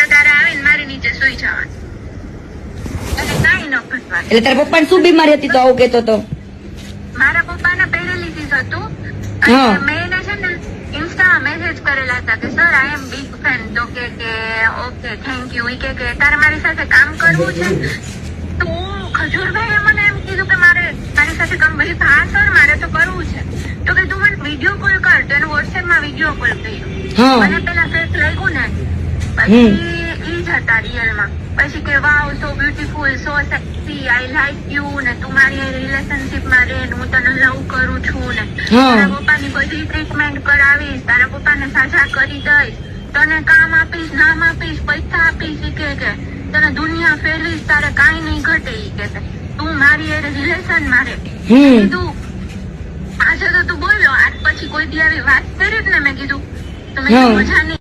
તારે તારે આવીને મારી નીચે સુઈ જવાનું એટલે ન તારા પપ્પા શું બીમારી હતી તો આવું કેતો તો? મારા પપ્પાને પેરેલિસિસ હતું. હા. અને મેં છે ને ઇન્સ્ટામાં મેસેજ કરેલા હતા કે sir I am big fan તો કે કે ઓકે થેન્ક યુ કે કે તારે મારી સાથે કામ કરવું છે? તો ખજૂરભાઈએ મને એમ કીધું કે મારે તારી સાથે કામ ભાઈ હા સર મારે તો કરવું છે. તો કે તું મને વીડિયો કોલ કર. તો એને વોટ્સએપમાં વીડિયો કોલ કર્યો. મને પેલા ફેસ લાગ્યું ને પછી ઈ જ હતા રિયલમાં. પછી કે wow so beautiful so sexy I like you ને તું મારી રિલેશનશીપમાં રહે હું તને લવ કરું છું ને. તારા પપ્પાની બધી ટ્રીટમેન્ટ કરાવીશ તારા પપ્પાને સાજા કરી દઈશ તને કામ આપીશ નામ આપીશ પૈસા આપીશ કે કે તને દુનિયા ફેરવીશ તારે કાંઈ નહીં ઘટે ઈ કે કે. તું મારી એ રિલેશન મારે કીધું આજે તો તું બોલ્યો આજ પછી કોઈ દી આવી વાત કરી ને મેં કીધું. તો મેં મજા નહીં